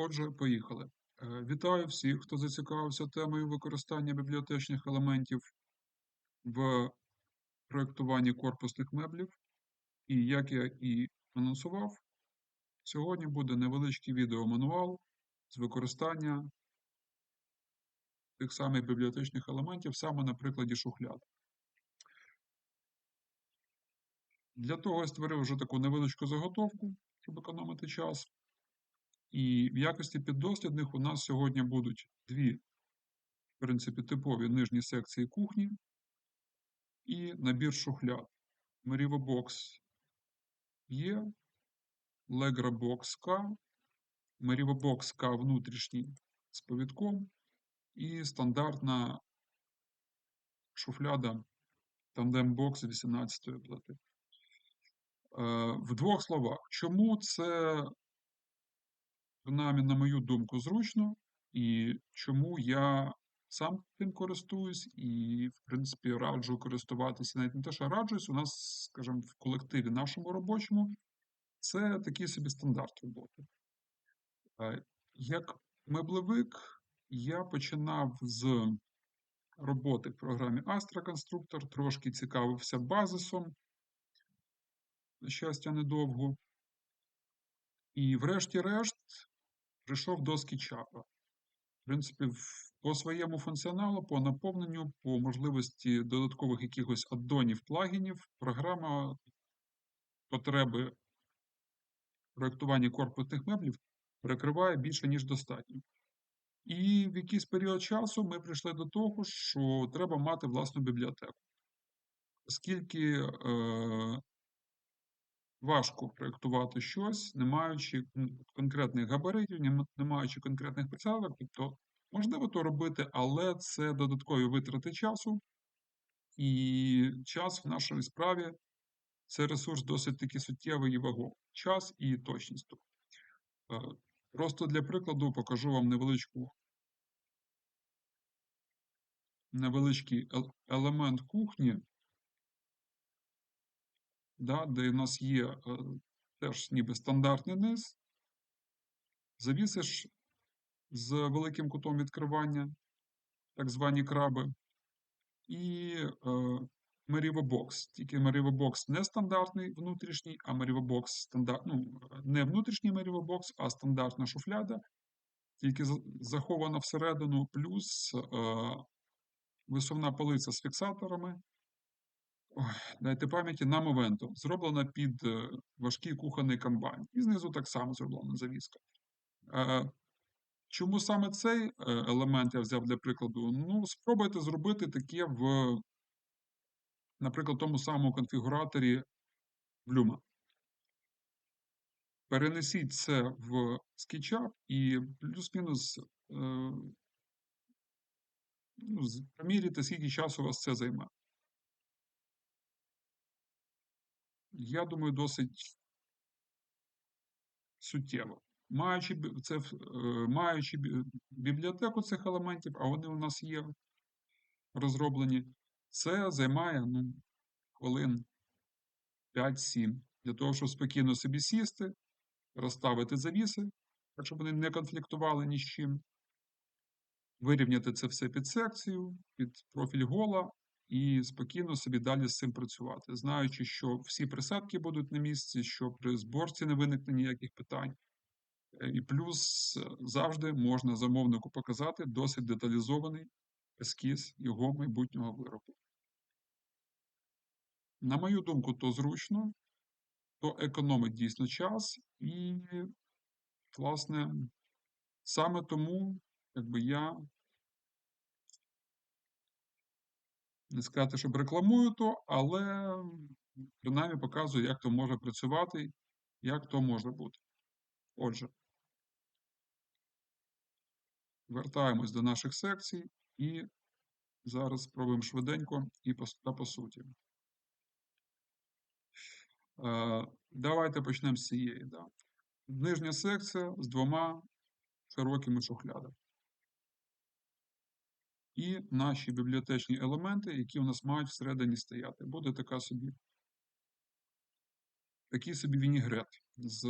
Отже, поїхали. Е, Вітаю всіх, хто зацікавився темою використання бібліотечних елементів в проєктуванні корпусних меблів. І як я і анонсував, сьогодні буде невеличкий відеомануал з використання тих самих бібліотечних елементів саме на прикладі шухляд. Для того я створив вже таку невеличку заготовку, щоб економити час. І в якості піддослідних у нас сьогодні будуть дві, в принципі, типові нижні секції кухні і набір шухляд. Box є, Box K, Merivo Box K внутрішній з повідком і стандартна Tandem Box 18 плати. Е, В двох словах, чому це принаймні, на мою думку, зручно, і чому я сам тим користуюсь, і, в принципі, раджу користуватися навіть не те, що раджусь, у нас, скажімо, в колективі нашому робочому, це такий собі стандарт роботи. Е, Як меблевик, я починав з роботи в програмі Astra Constructor, трошки цікавився базисом, на щастя, недовго. І, врешті-решт, прийшов до скетчапа. В принципі, по своєму функціоналу, по наповненню, по можливості додаткових якихось аддонів, плагінів, програма потреби проєктування корпусних меблів перекриває більше, ніж достатньо. І в якийсь період часу ми прийшли до того, що треба мати власну бібліотеку. Оскільки е, важко проєктувати щось, не маючи конкретних габаритів, не маючи конкретних прицілок, тобто можливо то робити, але це додаткові витрати часу, і час в нашій справі це ресурс досить таки суттєвий і вагомий. Час і точність. Е, Просто для прикладу покажу вам невеличку невеличкий елемент кухні, да, де у нас є е, теж ніби стандартний низ, завісиш з великим кутом відкривання, так звані краби, і е, Box. Тільки Box не стандартний внутрішній, а Box стандарт, ну, не внутрішній Box, а стандартна шуфляда, тільки захована всередину, плюс е, висувна полиця з фіксаторами. Дайте пам'яті на Movento. Зроблена під е, важкий кухонний комбайн. І знизу так само зроблена завіска. Е, Чому саме цей е, елемент я взяв для прикладу? Ну, спробуйте зробити таке в, наприклад, тому самому конфігураторі Bluma. Перенесіть це в SketchUp і плюс-мінус ну, поміряйте, скільки часу у вас це займе. Я думаю, досить суттєво. Маючи, це, е, маючи бібліотеку цих елементів, а вони у нас є розроблені, це займає ну, хвилин 5-7 для того, щоб спокійно собі сісти, розставити завіси, так щоб вони не конфліктували ні з чим, вирівняти це все під секцію, під профіль гола і спокійно собі далі з цим працювати, знаючи, що всі присадки будуть на місці, що при зборці не виникне ніяких питань. Е, І плюс е, завжди можна замовнику показати досить деталізований ескіз його майбутнього виробу. На мою думку, то зручно, то економить дійсно час, і, власне, саме тому, якби я не сказати, щоб рекламую то, але принаймні показую, як то може працювати, як то може бути. Отже, вертаємось до наших секцій і зараз спробуємо швиденько і та по суті. Е, Давайте почнемо з цієї. Да. Нижня секція з двома широкими шухлядами. І наші бібліотечні елементи, які у нас мають всередині стояти. Буде така собі, такий собі вінігрет з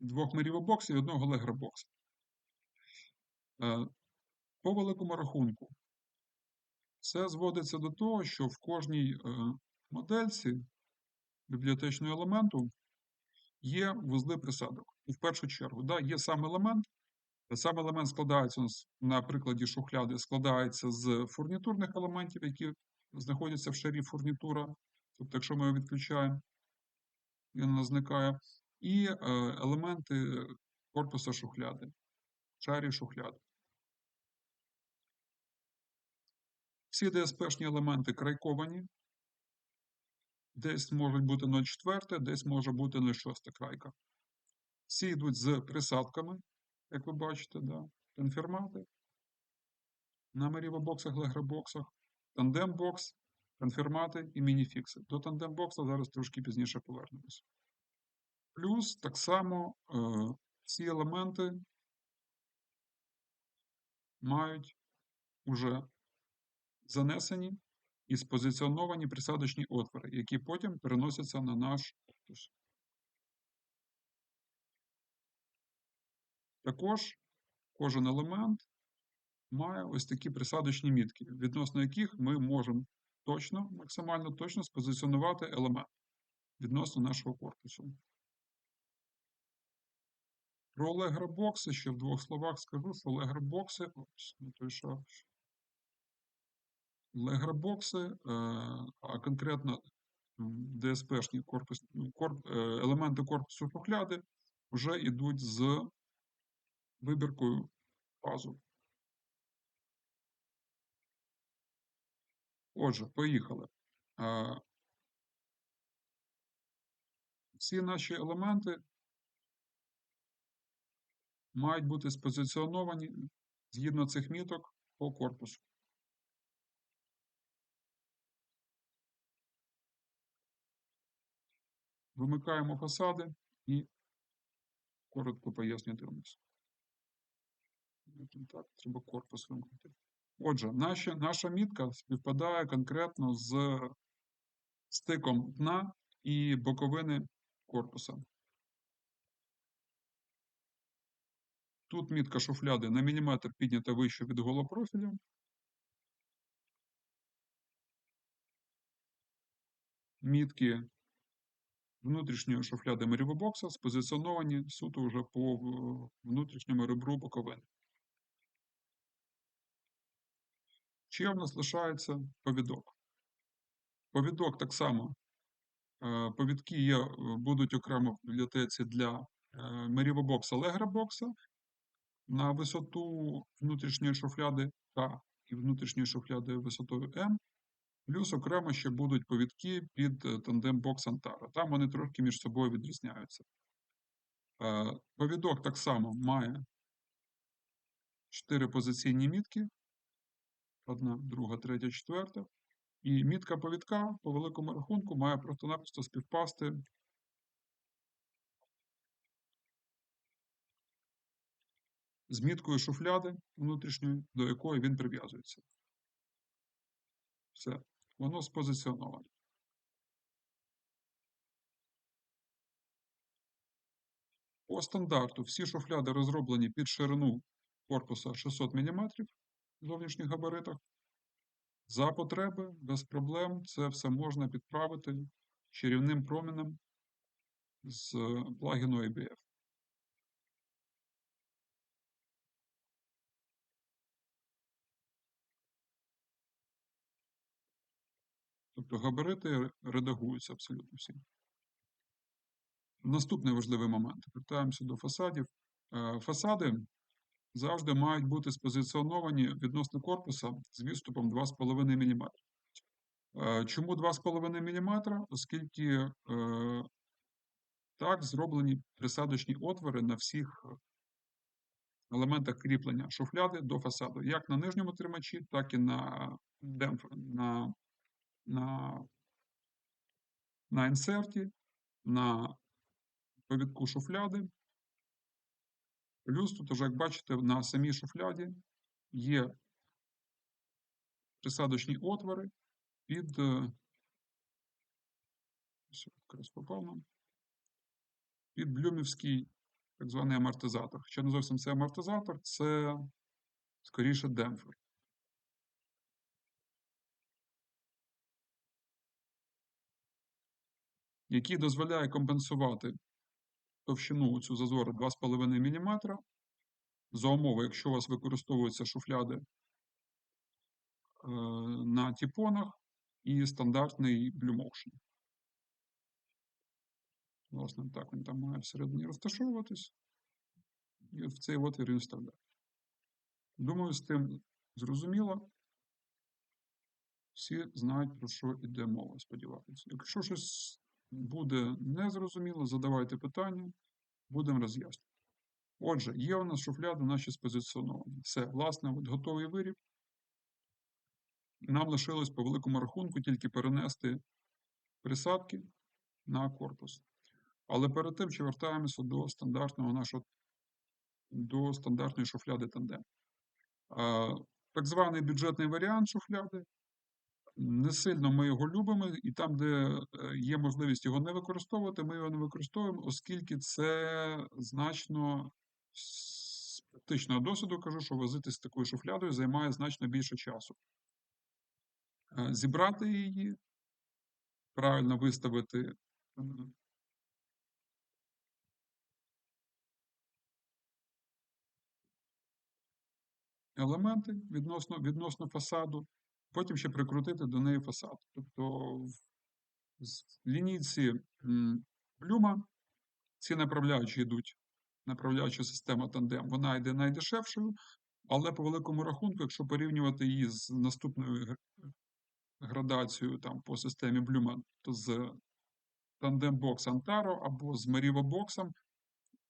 двох мерівобоксів і одного легробокса. По великому рахунку, все зводиться до того, що в кожній е, модельці бібліотечного елементу є вузли присадок. І В першу чергу, да, є сам елемент. Сам елемент складається у нас на прикладі шухляди, складається з фурнітурних елементів, які знаходяться в шарі фурнітура. Тобто, якщо ми його відключаємо, він у нас зникає. І е, елементи корпуса шухляди, шарі шухляди. Всі DSP-шні елементи крайковані. Десь можуть бути 0,4, десь може бути 0,6 крайка. Всі йдуть з присадками, як ви бачите, да? конфірмати на мерівобоксах, легробоксах, тандембокс, конфірмати і мініфікси. До тандембокса зараз трошки пізніше повернемось. Плюс так само е, ці елементи мають уже занесені і спозиціоновані присадочні отвори, які потім переносяться на наш Також кожен елемент має ось такі присадочні мітки, відносно яких ми можемо точно, максимально точно спозиціонувати елемент відносно нашого корпусу. Про легробокси ще в двох словах скажу, що легробокси, ось, не той шар. Легробокси, е, а конкретно ДСПшні корпус, ну, корп, е, елементи корпусу шухляди вже йдуть з вибіркою пазу. Отже, поїхали. Всі наші елементи мають бути спозиціоновані згідно цих міток по корпусу. Вимикаємо фасади і коротко поясню дивимося. Так, треба корпус вимкнути. Отже, наша, наша мітка співпадає конкретно з стиком дна і боковини корпуса. Тут мітка шуфляди на міліметр піднята вище від голопрофіля. Мітки внутрішньої шуфляди мерівобокса спозиціоновані суто вже по внутрішньому ребру боковини. Ще в нас лишається повідок. Повідок так само. Е, повідки є, е, будуть окремо в бібліотеці для е, мерівобокса легробокса на висоту внутрішньої шуфляди К і внутрішньої шуфляди висотою М. Плюс окремо ще будуть повідки під е, тандем бокс Антара. Там вони трошки між собою відрізняються. Е, повідок так само має 4 позиційні мітки. Одна, друга, третя, четверта. І мітка повідка по великому рахунку має просто-напросто співпасти з міткою шуфляди внутрішньої, до якої він прив'язується. Все, воно спозиціоноване. По стандарту всі шуфляди розроблені під ширину корпуса 600 мм зовнішніх габаритах. За потреби, без проблем, це все можна підправити чарівним промінем з плагіну ABF. Тобто габарити редагуються абсолютно всі. Наступний важливий момент. Вертаємося до фасадів. Е, фасади завжди мають бути спозиціоновані відносно корпуса з відступом 2,5 мм. Е, чому 2,5 мм? Оскільки е, так зроблені присадочні отвори на всіх елементах кріплення шуфляди до фасаду, як на нижньому тримачі, так і на демпф... на на на інсерті, на повідку шуфляди. Плюс тут, уже, як бачите, на самій шуфляді є присадочні отвори під е, якраз попав під блюмівський так званий амортизатор. Хоча не зовсім це амортизатор, це скоріше демпфер. Який дозволяє компенсувати товщину цю зазору 2,5 мм за умови, якщо у вас використовуються шуфляди е, на тіпонах і стандартний Blue Motion. Власне, так він там має всередині розташовуватись. І в цей отвір він вставляє. Думаю, з тим зрозуміло. Всі знають, про що йде мова, сподіваюся. Якщо щось буде незрозуміло, задавайте питання, будемо роз'яснювати. Отже, є у нас шуфляди наші спозиціоновані. Все, власне, от готовий виріб. Нам лишилось по великому рахунку тільки перенести присадки на корпус. Але перед тим чи вертаємося до стандартного нашого до стандартної шуфляди тандем. Так званий бюджетний варіант шуфляди. Не сильно ми його любимо, і там, де е, є можливість його не використовувати, ми його не використовуємо, оскільки це значно з практичного досвіду кажу, що возитись з такою шуфлядою займає значно більше часу. Е, Зібрати її, правильно виставити елементи відносно, відносно фасаду, потім ще прикрутити до неї фасад. Тобто з- лінійці Блюма ці направляючі йдуть, направляюча система тандем, вона йде найдешевшою, але по великому рахунку, якщо порівнювати її з наступною градацією там, по системі Блюма, то з Tandem Box Antaro або з Marivo Box,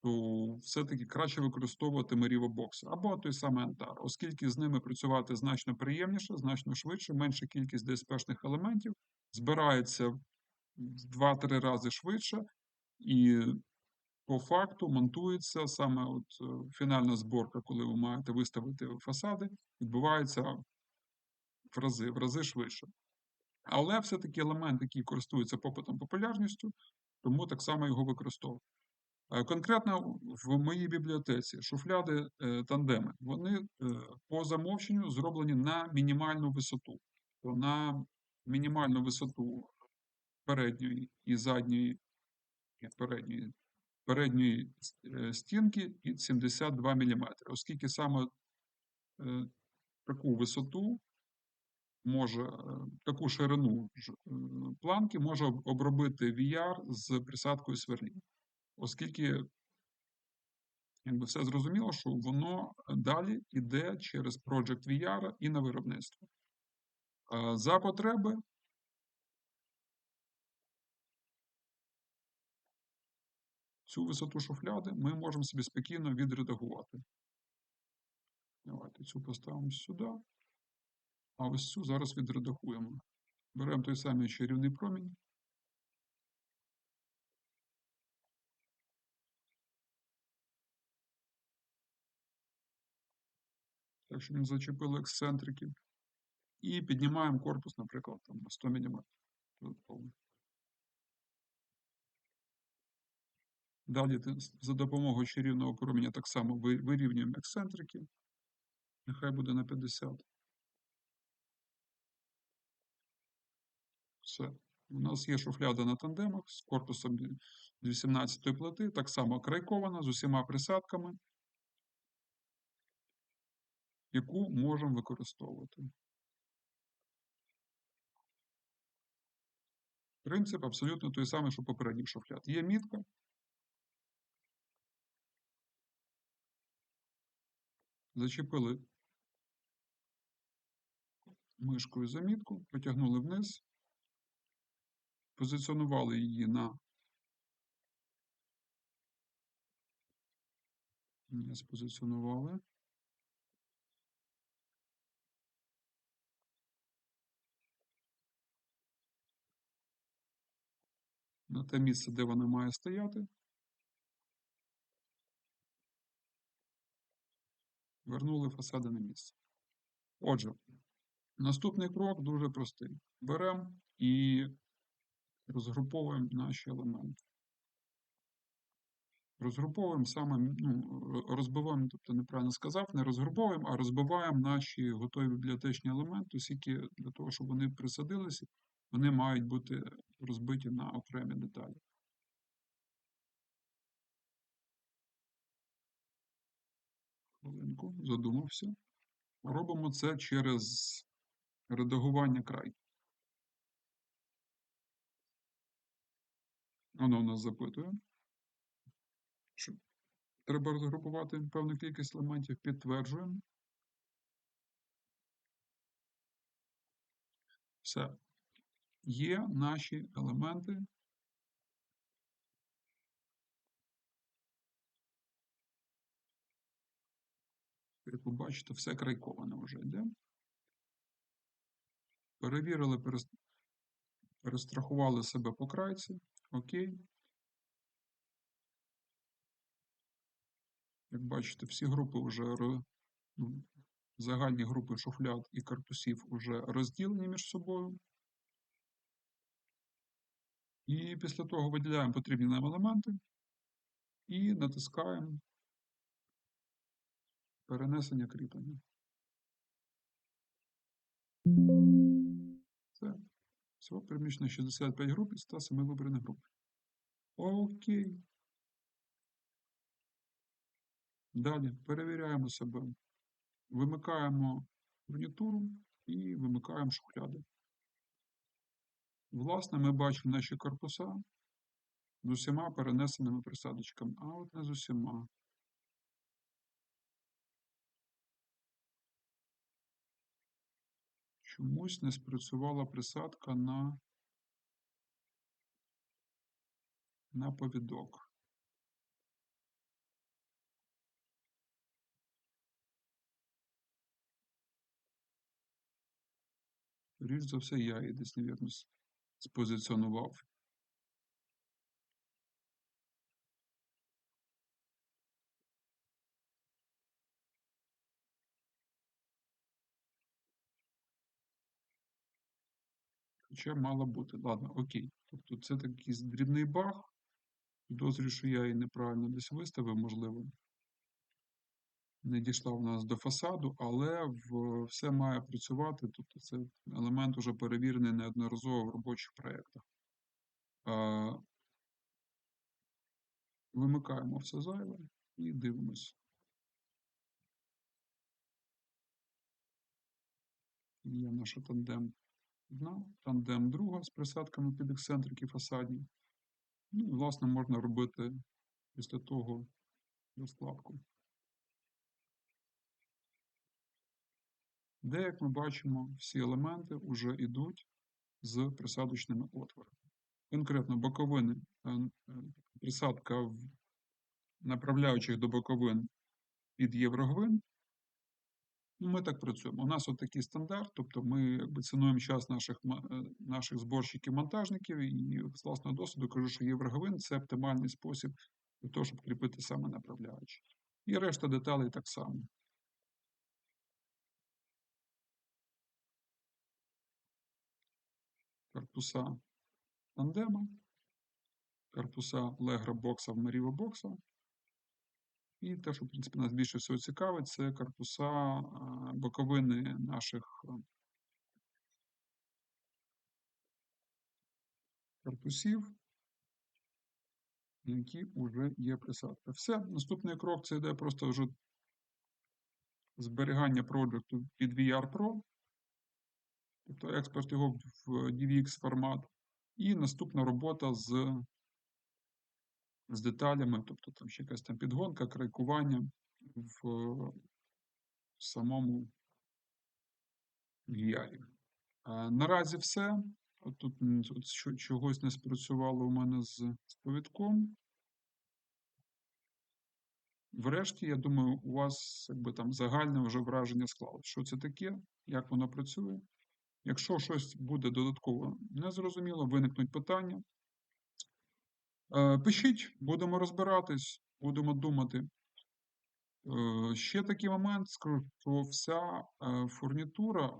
то все-таки краще використовувати Marivo Box або той самий Antaro, оскільки з ними працювати значно приємніше, значно швидше, менша кількість ДСПшних елементів, збирається в 2-3 рази швидше, і по факту монтується саме от е, фінальна зборка, коли ви маєте виставити фасади, відбувається в рази, в рази швидше. Але все-таки елемент, який користується попитом популярністю, тому так само його використовую. Е, Конкретно в моїй бібліотеці шуфляди е, тандеми, вони е, по замовченню зроблені на мінімальну висоту. То на мінімальну висоту передньої і задньої передньої, передньої стінки під 72 мм, оскільки саме таку висоту може, таку ширину планки може обробити VR з присадкою сверлін. Оскільки якби все зрозуміло, що воно далі йде через Project VR і на виробництво. За потреби цю висоту шуфляди ми можемо собі спокійно відредагувати. Давайте цю поставимо сюди. А ось цю зараз відредагуємо. Беремо той самий чарівний промінь. Так, щоб не зачепили ексцентрики. І піднімаємо корпус, наприклад, там, на 100 мм. Далі за допомогою чарівного проміння так само вирівнюємо ексцентрики. Нехай буде на 50. Все. У нас є шуфляда на тандемах з корпусом дві- з 18 плити, так само крайкована з усіма присадками, яку можемо використовувати. Принцип абсолютно той самий, що попередніх шуфляд. Є мітка. Зачепили мишкою за мітку, потягнули вниз, позиціонували її на не спозиціонували. На те місце, де вона має стояти. Вернули фасади на місце. Отже, наступний крок дуже простий. Беремо і розгруповуємо наші елементи. розгруповуємо саме, ну, ро- розбиваємо, тобто неправильно сказав, не розгруповуємо, а розбиваємо наші готові бібліотечні елементи, оскільки для того, щоб вони присадилися, вони мають бути розбиті на окремі деталі. Хвилинку, задумався. Робимо це через редагування край. Воно у нас запитує. Що треба розгрупувати певну кількість елементів, підтверджуємо. Все. Є наші елементи. Як ви бачите, все крайковане вже йде. Перевірили, перес- перестрахували себе по крайці. Окей. Як бачите, всі групи вже ну, загальні групи шуфляд і картусів вже розділені між собою. І після того виділяємо потрібні нам елементи і натискаємо перенесення кріплення. Все. Всього переміщено 65 груп із 107 вибраних груп. Окей. Далі перевіряємо себе. Вимикаємо фурнітуру і вимикаємо шухляди. Власне, ми бачимо наші корпуса з усіма перенесеними присадочками, а от не з усіма. Чомусь не спрацювала присадка на, на повідок. Річ за все, я її десь, невірно, с- спозиціонував. Хоча мало бути. Ладно, окей. Тобто це такий дрібний баг. Підозрюю, що я її неправильно десь виставив, можливо. Не дійшла в нас до фасаду, але в, все має працювати. Тобто це елемент уже перевірений неодноразово в робочих проєктах. А, Вимикаємо все зайве і дивимось. Є наша тандем одна, тандем друга з присадками під ексцентрики фасадні. Ну, і, власне, можна робити після того розкладку. Де, як ми бачимо, всі елементи вже йдуть з присадочними отворами. Конкретно боковини, е, е, присадка в направляючих до боковин під єврогвин. Ну, Ми так працюємо. У нас от такий стандарт, тобто ми якби цінуємо час наших, е, наших зборщиків-монтажників, і з власного досвіду кажу, що євроговин це оптимальний спосіб для того, щоб кріпити саме направляючі. І решта деталей так само. Корпуса тандема, корпуса Легра бокса в Меріво бокса. І те, що, в принципі, нас більше всього цікавить, це корпуса боковини наших корпусів, які вже є присадка. Все, наступний крок це йде просто вже зберігання проджекту під VR Pro, тобто експорт його в DVX формат, і наступна робота з, з деталями, тобто там ще якась там підгонка, крайкування в самому VR. Наразі все. От тут от чогось не спрацювало у мене з, з повідком. Врешті, я думаю, у вас якби там загальне вже враження склалось. Що це таке, як воно працює. Якщо щось буде додатково незрозуміло, виникнуть питання. е, Пишіть, будемо розбиратись, будемо думати. Е, Ще такий момент, що вся е, фурнітура,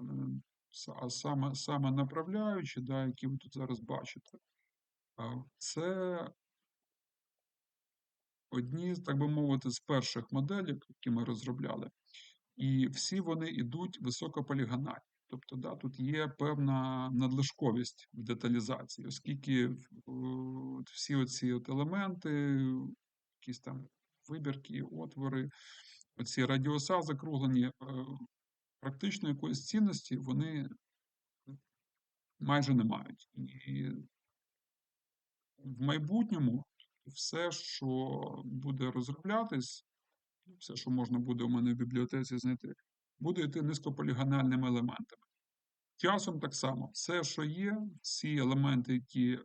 а саме, саме направляючі, да, які ви тут зараз бачите, це одні, так би мовити, з перших моделей, які ми розробляли, і всі вони йдуть високополігональні. Тобто, да, тут є певна надлишковість в деталізації, оскільки от всі оці от елементи, якісь там вибірки, отвори, оці радіуса закруглені, е, практично якоїсь цінності вони майже не мають. І в майбутньому все, що буде розроблятись, все, що можна буде у мене в бібліотеці знайти, буде йти низькополігональними елементами. Часом так само, все, що є, всі елементи, які е,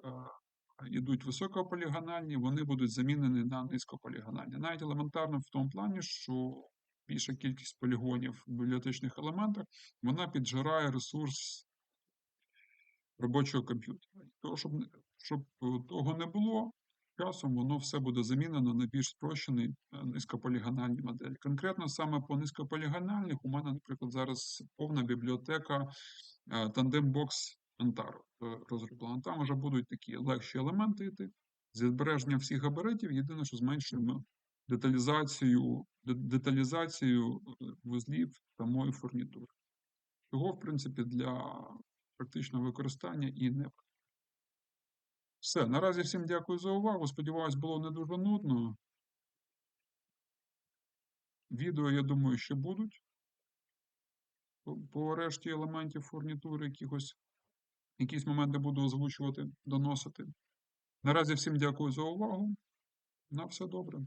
йдуть високополігональні, вони будуть замінені на низькополігональні. Навіть елементарно в тому плані, що більша кількість полігонів в бібліотечних елементах, вона піджирає ресурс робочого комп'ютера. Щоб, щоб е, того не було, часом воно все буде замінено на більш спрощений е, низькополігональні моделі. Конкретно саме по низькополігональних у мене, наприклад, зараз повна бібліотека Antaro е, розроблена. Там вже будуть такі легші елементи йти з відбереженням всіх габаритів. Єдине, що зменшуємо деталізацію, деталізацію е, вузлів самої фурнітури. Чого, в принципі, для практичного використання і не все. Наразі всім дякую за увагу. Сподіваюсь, було не дуже нудно. Відео, я думаю, ще будуть. По, решті елементів фурнітури якихось, якісь моменти буду озвучувати, доносити. Наразі всім дякую за увагу. На все добре.